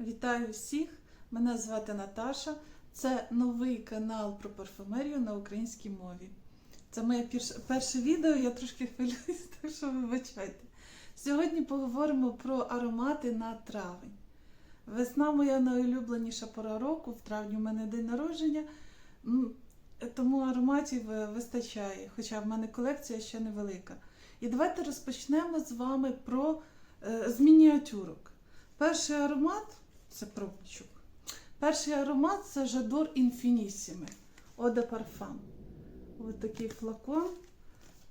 Вітаю всіх! Мене звати Наташа. Це новий канал про парфумерію на українській мові. Це моє перше відео, я трошки хвилююсь, так що вибачайте. Сьогодні поговоримо про аромати на травень. Весна моя найулюбленіша пора року, в травні у мене день народження, тому ароматів е, вистачає, хоча в мене колекція ще невелика. І давайте розпочнемо з вами про е, з мініатюрок. Перший аромат це пробничок. Перший аромат це Жадор Eau de Parfum. Ось такий флакон.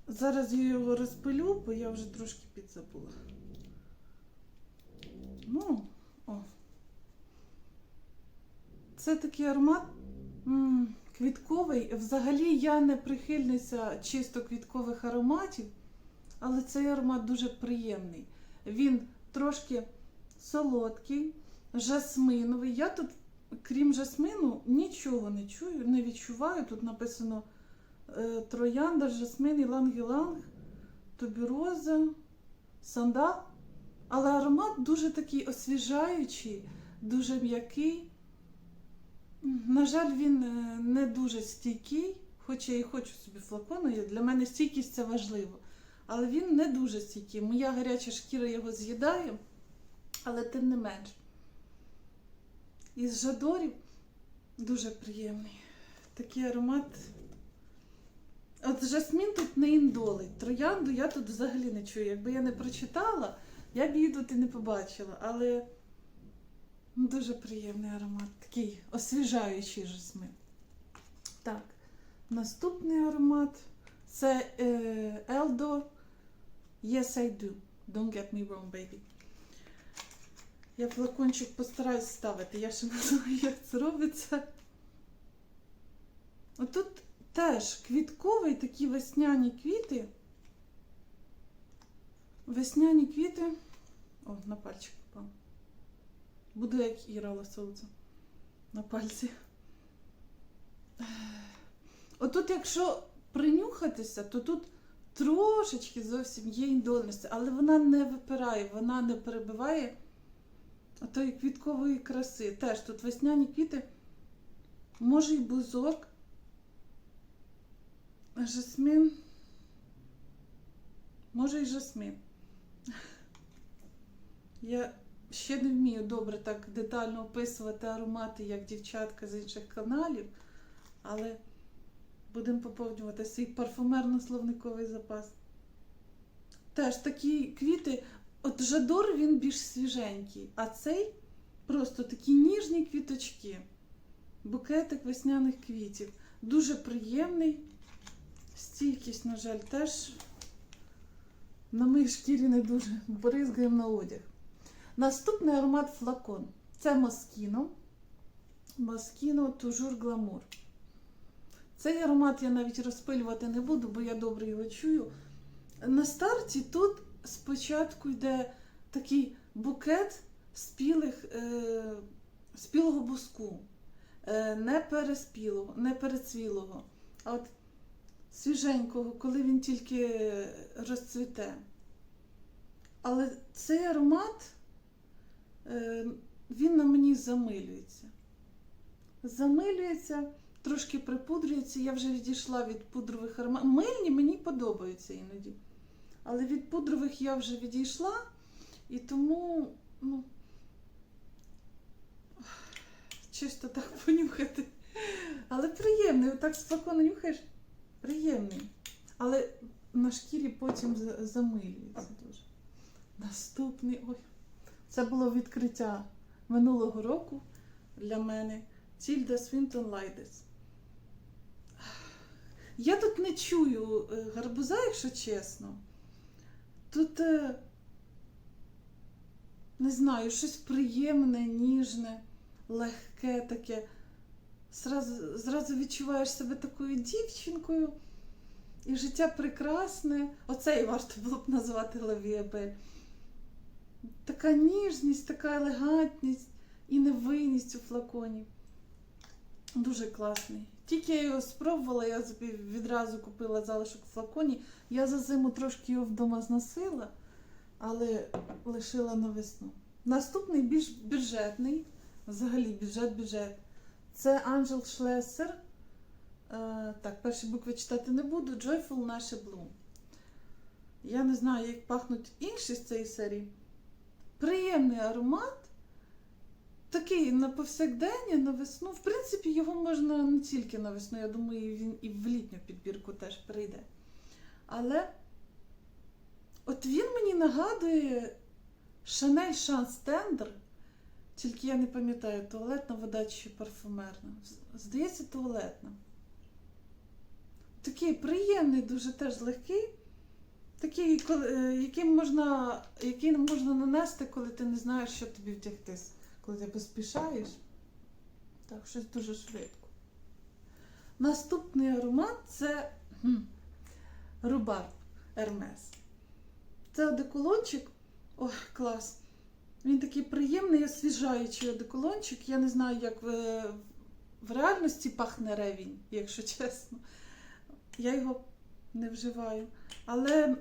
Зараз я його розпилю, бо я вже трошки підзабула. Ну, о. Це такий аромат м, квітковий. Взагалі я не прихильниця чисто квіткових ароматів, але цей аромат дуже приємний. Він трошки солодкий, жасминовий. Я тут, крім жасмину, нічого не чую, не відчуваю. Тут написано е, троянда, жасмин, іланг-іланг, тубіроза, сандал. Але аромат дуже такий освіжаючий, дуже м'який. На жаль, він е, не дуже стійкий, хоча я і хочу собі флакону. Для мене стійкість це важливо. Але він не дуже стійкий. Моя гаряча шкіра його з'їдає, але тим не менш. Із жадорів дуже приємний. Такий аромат. От жасмін тут не індолить. Троянду я тут взагалі не чую. Якби я не прочитала, я б її тут і не побачила. Але ну, дуже приємний аромат. Такий освіжаючий жасмин. Так, наступний аромат це е, Eldo Yes I do. Don't get me wrong, baby. Я флакончик постараюсь ставити, я ще не знаю, як це робиться. Отут теж квітковий такі весняні квіти. Весняні квіти. О, на пальчик попав. Буду як Іра лосовця. На пальці. Отут, якщо принюхатися, то тут трошечки зовсім є індольності, але вона не випирає, вона не перебиває тої квіткової краси. Теж тут весняні квіти, може і бузок, жасмин, може і жасмин. Я ще не вмію добре так детально описувати аромати, як дівчатка з інших каналів, але будемо поповнювати свій парфумерно-словниковий запас. Теж такі квіти. От Жадор він більш свіженький, а цей просто такі ніжні квіточки. Букетик весняних квітів. Дуже приємний. Стійкість, на жаль, теж на моїй шкірі не дуже бризгаємо на одяг. Наступний аромат флакон. Це Москіно. Москіно Тужур Гламур. Цей аромат я навіть розпилювати не буду, бо я добре його чую. На старті тут спочатку йде такий букет спілих, е, спілого буску, е, не переспілого, не перецвілого, а от свіженького, коли він тільки розцвіте. Але цей аромат, е, він на мені замилюється. Замилюється, трошки припудрюється. Я вже відійшла від пудрових ароматів. Мильні мені подобаються іноді. Але від пудрових я вже відійшла, і тому, ну, чисто так понюхати. Але приємний, отак спокійно нюхаєш, приємний. Але на шкірі потім замилюється дуже. Наступний, ой, це було відкриття минулого року для мене. Тільда Свінтон Лайдес. Я тут не чую е, гарбуза, якщо чесно. Тут, не знаю, щось приємне, ніжне, легке таке. Зразу, зразу відчуваєш себе такою дівчинкою. І життя прекрасне. Оце і варто було б назвати Лавіабель. Така ніжність, така елегантність і невинність у флаконі. Дуже класний. Тільки я його спробувала, я собі відразу купила залишок в флаконі. Я за зиму трошки його вдома зносила, але лишила на весну. Наступний більш бюджетний, взагалі бюджет-бюджет. Це Анджел Шлесер. Е, так, перші букви читати не буду. Joyful Наше Bloom. Я не знаю, як пахнуть інші з цієї серії. Приємний аромат. Такий на повсякдення, на весну. В принципі, його можна не тільки на весну, я думаю, він і в літню підбірку теж прийде. Але от він мені нагадує Шанель Шанс Тендер, тільки я не пам'ятаю, туалетна вода чи парфумерна. Здається, туалетна. Такий приємний, дуже теж легкий. Такий, е, який можна, який можна нанести, коли ти не знаєш, що тобі вдягти, коли ти поспішаєш. Так, щось дуже швидко. Наступний аромат це хм, рубарб Ермес. Це одеколончик. Ой, клас. Він такий приємний, освіжаючий одеколончик. Я не знаю, як в, в реальності пахне ревінь, якщо чесно. Я його не вживаю. Але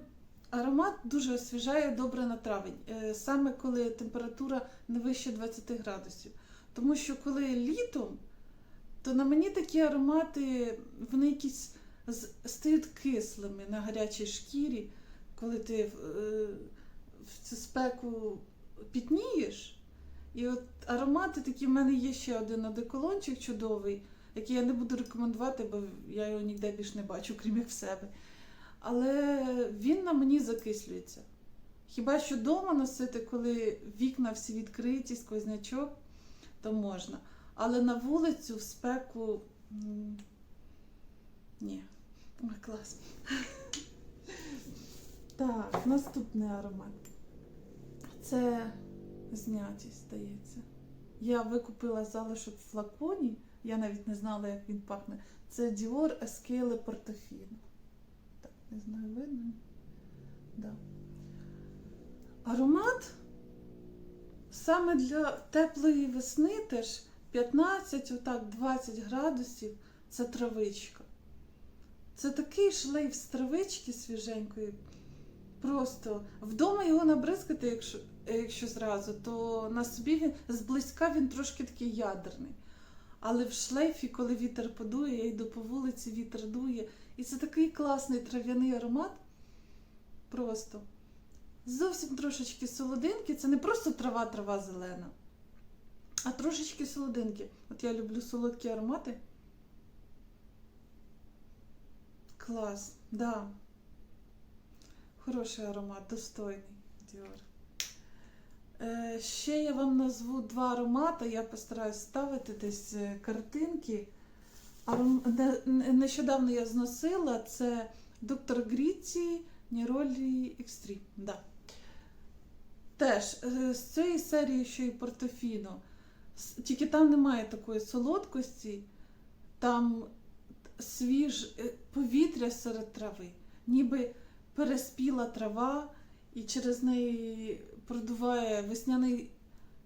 аромат дуже освіжає добре на травень. Е, Саме коли температура не вище 20 градусів. Тому що коли літом, то на мені такі аромати, вони якісь стають кислими на гарячій шкірі, коли ти е, в цю спеку пітнієш. І от аромати такі, в мене є ще один одеколончик чудовий, який я не буду рекомендувати, бо я його ніде більш не бачу, крім як в себе. Але він на мені закислюється. Хіба що вдома носити, коли вікна всі відкриті, сквознячок, то можна. Але на вулицю в спеку. Ні. Ой, клас. Так, наступний аромат. Це знятість, здається. Я викупила залишок в флаконі, я навіть не знала, як він пахне. Це Dior Escale Portofino. Не знаю, видно? Да. Аромат саме для теплої весни теж 15, отак 20 градусів це травичка. Це такий шлейф з травички свіженької. Просто вдома його набризкати, якщо, якщо зразу, то на собі він зблизька він трошки такий ядерний. Але в шлейфі, коли вітер подує, я йду по вулиці, вітер дує. І це такий класний трав'яний аромат. Просто зовсім трошечки солодинки. Це не просто трава, трава зелена, а трошечки солодинки. От я люблю солодкі аромати. Клас, да. Хороший аромат, достойний Dior. Е, ще я вам назву два аромати. Я постараюсь ставити десь е, картинки. Нещодавно я зносила це доктор Гріці Ніролі Екстрім. Да. Теж е, з цієї серії, що і Портофіно. Тільки там немає такої солодкості, там свіж повітря серед трави, ніби переспіла трава, і через неї продуває весняний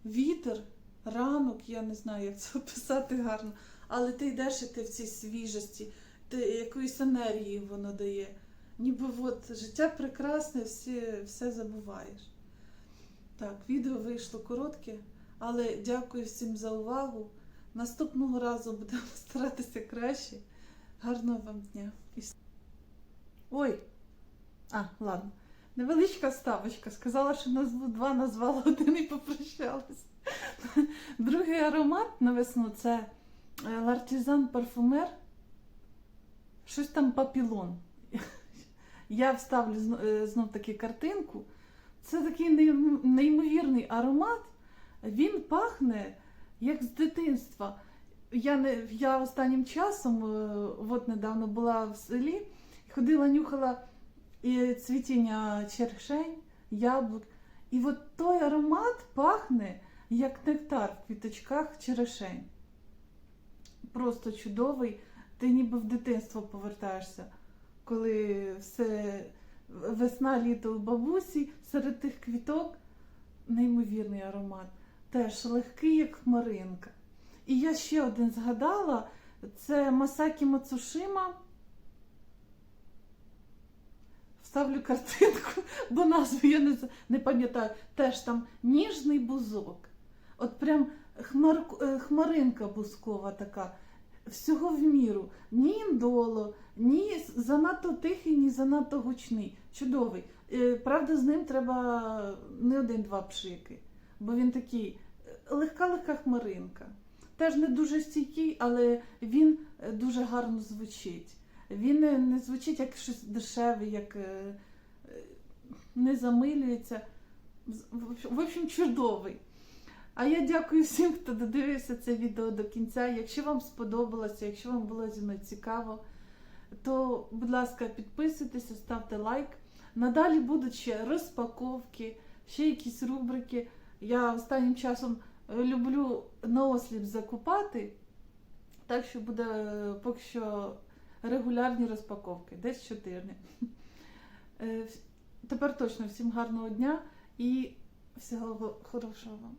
вітер, ранок, я не знаю, як це описати гарно, але ти йдеш і ти в цій свіжості, ти якоїсь енергії воно дає. Ніби от життя прекрасне, все, все забуваєш. Так, відео вийшло коротке, але дякую всім за увагу. Наступного разу будемо старатися краще. Гарного вам дня. Ой! А, ладно. Невеличка ставочка. Сказала, що назву два, назвала один і попрощалась. Другий аромат на весну це е, Лартізан парфумер. Щось там папілон. Я вставлю е, знов таки картинку. Це такий неймовірний аромат. Він пахне як з дитинства. Я, не, я останнім часом, е, от недавно була в селі, ходила, нюхала і цвітіння черешень, яблук. І от той аромат пахне як нектар в квіточках черешень. Просто чудовий. Ти ніби в дитинство повертаєшся, коли все весна, літо у бабусі, серед тих квіток неймовірний аромат. Теж легкий, як хмаринка. І я ще один згадала: це Масакі Мацушима ставлю картинку, бо назву я не, не пам'ятаю. Теж там ніжний бузок. От прям хмар, е, хмаринка бузкова така. Всього в міру. Ні індоло, ні занадто тихий, ні занадто гучний. Чудовий. Е, Правда, з ним треба не один-два пшики, бо він такий е, легка-легка хмаринка. Теж не дуже стійкий, але він дуже гарно звучить. Він не, звучить як щось дешеве, як е, е, не замилюється. В общем- чудовий. А я дякую всім, хто додивився це відео до кінця. Якщо вам сподобалося, якщо вам було зі мною цікаво, то, будь ласка, підписуйтеся, ставте лайк. Надалі будуть ще розпаковки, ще якісь рубрики. Я останнім часом е, люблю наосліп закупати, так що буде поки що регулярні розпаковки, десь щотижня. Е, Тепер точно всім гарного дня і всього хорошого вам.